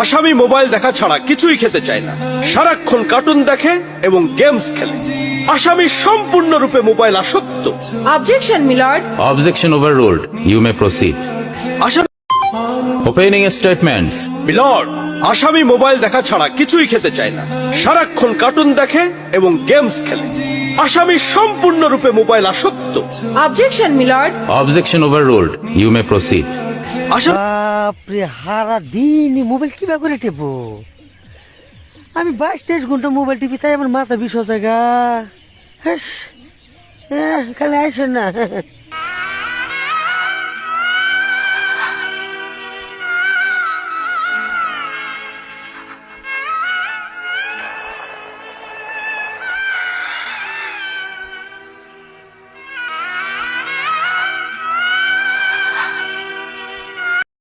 আসামি মোবাইল দেখা ছাড়া কিছুই খেতে চাই না সারাক্ষণ কার্টুন দেখে এবং গেমস খেলে আসামি সম্পূর্ণ রূপে মোবাইল আসক্ত objection milord objection overruled you may proceed আসামি ওপেনিং স্টেটমেন্টস বিলর্ড আসামি মোবাইল দেখা ছাড়া কিছুই খেতে চায় না সারাক্ষণ কার্টুন দেখে এবং গেমস খেলে আসামি সম্পূর্ণ মোবাইল আসক্ত objection milord objection overruled you may proceed বাপরে, হারা দিন মোবাইল কীভাবে করে টেপো আমি বাইশ, তেইশ ঘণ্টা মোবাইল টিপি, তাই আমার মাথা বিষ জায়গা খালি আইসেন না।